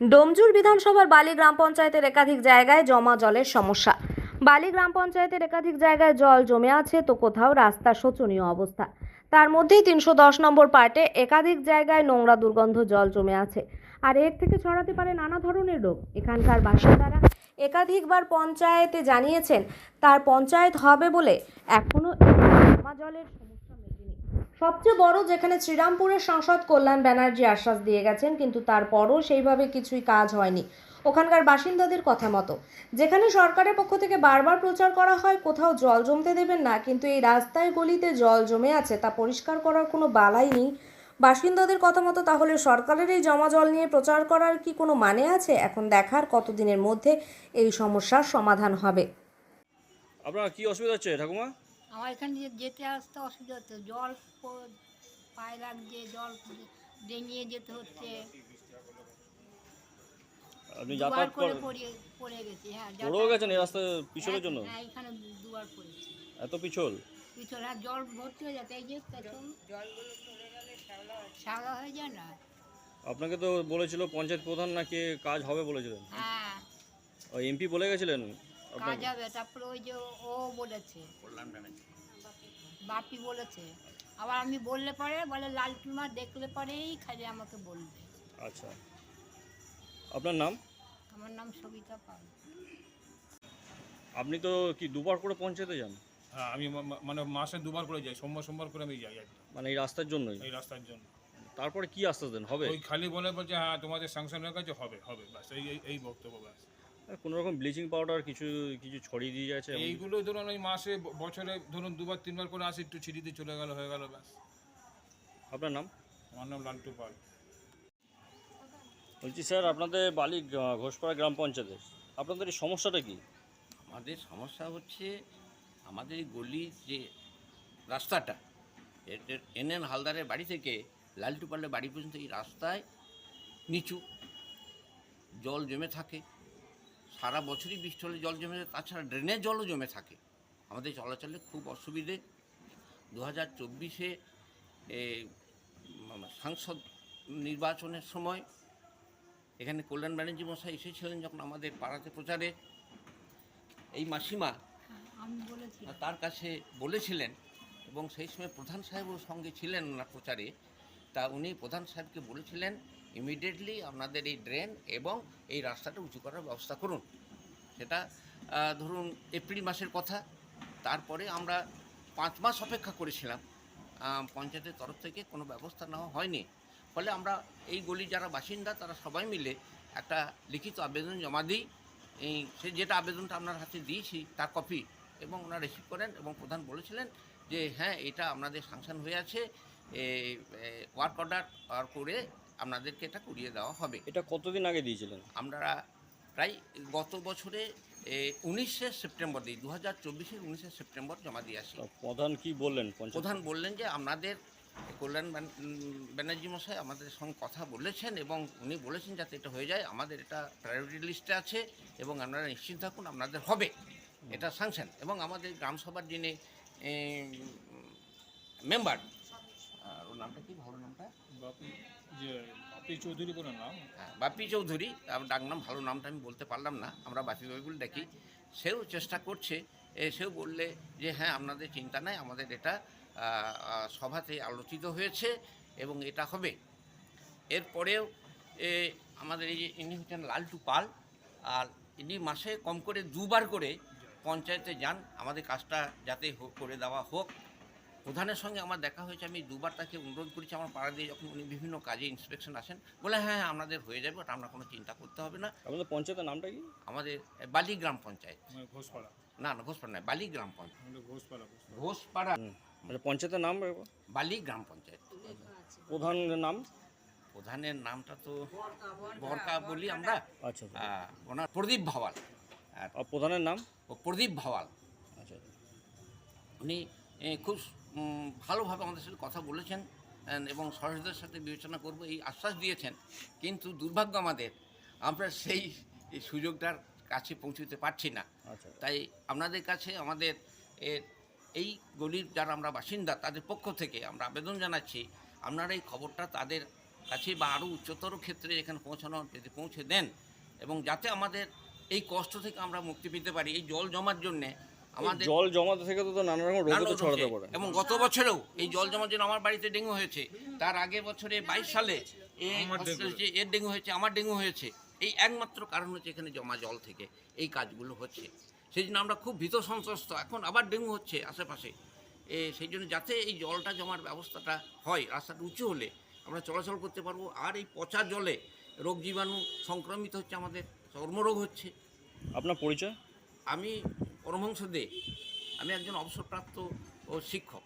ডোমজুর বিধানসভার বালি গ্রাম পঞ্চায়েতের একাধিক জায়গায় জমা জলের সমস্যা। বালি গ্রাম পঞ্চায়েতের একাধিক জায়গায় জল জমে আছে, তো কোথাও রাস্তা শোচনীয় অবস্থা। তার মধ্যেই তিনশো দশ নম্বর পার্টে একাধিক জায়গায় নোংরা দুর্গন্ধ জল জমে আছে। আর এর থেকে ছড়াতে পারে নানা ধরনের রোগ। এখানকার বাসিন্দারা একাধিকবার পঞ্চায়েতে জানিয়েছেন, তার পঞ্চায়েত হবে বলে এখনও জমা জলের সবচেয়ে বড় যেখানে শ্রীরামপুরের সাংসদ কল্যাণ ব্যানার্জি আশ্বাস দিয়ে গেছেন, কিন্তু তারপরও সেইভাবে কিছুই কাজ হয়নি। ওখানকার বাসিন্দাদের কথা মতো। যেখানে সরকারের পক্ষ থেকে বারবার প্রচার করা হয়, কোথাও জল জমতে দেবেন না, কিন্তু এই রাস্তায় গলিতে জল জমে আছে, তা পরিষ্কার করার কোনো বালাই নেই। বাসিন্দাদের কথা মতো তাহলে সরকারের এই জমা জল নিয়ে প্রচার করার কি কোনো মানে আছে? এখন দেখার কতদিনের মধ্যে এই সমস্যার সমাধান হবে। আপনার কি অসুবিধা হচ্ছে, ঠাকুমা? আমার এখান দিয়ে যেতে আসতে অসুবিধা হচ্ছে। জল পায়ে লাগছে জল ডেঙিয়ে যেতে হচ্ছে। আপনি দুবার যাতায়াত করে পড়ে গেছি হ্যাঁ পড়েও যাতায়াত- গেছেন এই রাস্তায় পিছলের হ্যাঁ, জন্য? হ্যাঁ এখানে দুবার পড়েছি। এত পিছল? পিছল আর জল ভর্তি হয়ে এই যে হয়ে যায় না? আপনাকে তো বলেছিল পঞ্চায়েত প্রধান নাকি কাজ হবে বলেছিলেন? হ্যাঁ। এমপি বলে গেছিলেন? কাজ হবে তারপরে ওই যে ও বলেছে। বাপি বলেছে। আবার আমি বললে পরে বলে লালটুমা দেখলে পরেই খালি আমাকে বলবে। আচ্ছা। আপনার নাম? আমার নাম সবিতা পাল। আপনি তো কি দুবার করে পঞ্চায়েতে যান? হ্যাঁ আমি মা- মা- মানে মাসে দুবার করে যাই সোমবার সোমবার করে আমি যাই একদম। মানে এই রাস্তার জন্যই? এই রাস্তার জন্য। তারপরে কি আশ্বাস দেন? হবে? ওই খালি বলে বলছে হ্যাঁ তোমাদের স্যাংশন হয়ে গেছে হবে হবে ব্যাস এই এই- এই বক্তব্য ব্যাস। কোনো রকম ব্লিচিং পাউডার কিছু কিছু ছড়িয়ে দিয়ে যাচ্ছে এইগুলো ধরুন ওই মাসে বছরে ধরুন দুবার তিনবার করে আসি একটু ছিটি দিয়ে চলে গেল হয়ে গেল ব্যাস। আপনার নাম? আমার নাম লালটু পাল। বলছি স্যার আপনাদের বালি ঘোষপাড়া গ্রাম পঞ্চায়েতে আপনাদের এই সমস্যাটা কি? আমাদের সমস্যা হচ্ছে আমাদের এই গলির যে রাস্তাটা এন এন হালদারের বাড়ি থেকে লালটু লালটুপালের বাড়ি পর্যন্ত এই রাস্তায় নিচু জল জমে থাকে। সারা বছরই বৃষ্টি হলে জল জমে থাকে তাছাড়া ড্রেনের জলও জমে থাকে। আমাদের চলাচলে খুব অসুবিধে। দু হাজার চব্বিশে সাংসদ নির্বাচনের সময় এখানে কল্যাণ ব্যানার্জি মশাই এসেছিলেন যখন আমাদের পাড়াতে প্রচারে। এই মাসিমা হ্যাঁ, তার কাছে বলেছিলেন এবং সেই সময় প্রধান সাহেবও সঙ্গে ছিলেন ওনার প্রচারে। তা উনি প্রধান সাহেবকে বলেছিলেন ইমিডিয়েটলি আপনাদের এই ড্রেন এবং এই রাস্তাটা উঁচু করার ব্যবস্থা করুন। সেটা ধরুন এপ্রিল মাসের কথা। তারপরে আমরা পাঁচ মাস অপেক্ষা করেছিলাম। পঞ্চায়েতের তরফ থেকে কোনো ব্যবস্থা নেওয়া হয়নি। ফলে আমরা এই গলির যারা বাসিন্দা, তারা সবাই মিলে একটা লিখিত আবেদন জমা দিই। সে যেটা আবেদনটা আপনার হাতে দিয়েছি, তার কপি এবং ওনারা রিসিভ করেন এবং প্রধান বলেছিলেন যে হ্যাঁ এটা আপনাদের সাংশন হয়ে আছে। ওয়ার্ক অর্ডার করে আপনাদেরকে এটা করিয়ে দেওয়া হবে। এটা কতদিন আগে দিয়েছিলেন? আমরা প্রায় গত বছরে উনিশে সেপ্টেম্বর দিই দু হাজার চব্বিশের উনিশে সেপ্টেম্বর জমা দিয়ে আসি। প্রধান কি বললেন প্রধান বললেন যে আপনাদের কল্যাণ ব্যানার্জি মশাই আমাদের সঙ্গে কথা বলেছেন এবং উনি বলেছেন যাতে এটা হয়ে যায়। আমাদের এটা প্রায়োরিটি লিস্টে আছে এবং আপনারা নিশ্চিত থাকুন আপনাদের হবে। এটা সাংশন এবং আমাদের গ্রামসভার যিনি মেম্বার ওর নামটা কি ভালো বাপি চৌধুরী বলে নাম? হ্যাঁ, বাপি চৌধুরী আমার ডাক নাম ভালো নামটা আমি বলতে পারলাম না আমরা বাপি বাপি বলে ডাকি সেও চেষ্টা করছে সেও বললে যে হ্যাঁ আপনাদের চিন্তা নাই আমাদের এটা সভাতে আলোচিত হয়েছে এবং এটা হবে। এরপরেও আমাদের এই যে ইনি হচ্ছেন লালটু পাল আর ইনি মাসে কম করে দুবার করে পঞ্চায়েতে যান। আমাদের কাজটা যাতে করে দেওয়া হোক প্রধানের সঙ্গে আমার দেখা হয়েছে আমি দুবার তাকে অনুরোধ করেছি আমার পাড়া দিয়ে যখন উনি বিভিন্ন কাজে ইন্সপেকশন আসেন বলে হ্যাঁ হ্যাঁ আপনাদের হয়ে যাবে ওটা আমরা কোনো চিন্তা করতে হবে না। আপনাদের পঞ্চায়েতের নামটা কি? আমাদের বালি গ্রাম পঞ্চায়েত। মানে ঘোষপাড়া। না না ঘোষপাড়া নয় বালি গ্রাম পঞ্চায়েত ঘোষপাড়া ঘোষপাড়া। ঘোষপাড়া। মানে পঞ্চায়েতের নাম বালি গ্রাম পঞ্চায়েত। প্রধানের নাম? প্রধানের নামটা তো বরকা বলি আমরা। আচ্ছা আচ্ছা। ওনার প্রদীপ ভাওয়াল। প্রধানের নাম? ও প্রদীপ ভাওয়াল। আচ্ছা উনি খুব ভালোভাবে আমাদের সাথে কথা বলেছেন এবং সরকারের সাথে বিবেচনা করব এই আশ্বাস দিয়েছেন। কিন্তু দুর্ভাগ্য আমাদের আমরা সেই সুযোগটার কাছে পৌঁছতে পারছি না। আচ্ছা। তাই আপনাদের কাছে আমাদের এই গলির যারা আমরা বাসিন্দা তাদের পক্ষ থেকে আমরা আবেদন জানাচ্ছি আপনারা এই খবরটা তাদের কাছে বা আরও উচ্চতর ক্ষেত্রে এখানে পৌঁছানো যদি পৌঁছে দেন এবং যাতে আমাদের এই কষ্ট থেকে আমরা মুক্তি পেতে পারি এই জল জমার জন্যে আমাদের জল জমাতে থেকে তো নানা রকম রোগও তো ছড়াতে পারে। এবং গত বছরেও এই জল জমার জন্য আমার বাড়িতে ডেঙ্গু হয়েছে। তার আগের বছরে বাইশ সালে এর ডেঙ্গু হয়েছে আমার ডেঙ্গু হয়েছে। এই একমাত্র কারণ হচ্ছে এখানে জমা জল থেকে এই কাজগুলো হচ্ছে। সেই জন্য আমরা খুব ভীত সন্ত্রস্ত। এখন আবার ডেঙ্গু হচ্ছে আশেপাশে। এ সেই জন্য যাতে এই জলটা জমার ব্যবস্থাটা হয় রাস্তাটা উঁচু হলে আমরা চলাচল করতে পারব। আর এই পচা জলে রোগ জীবাণু সংক্রমিত হচ্ছে আমাদের চর্মরোগ হচ্ছে। আপনার পরিচয়? আমি পরমহংস দে আমি একজন অবসরপ্রাপ্ত ও শিক্ষক।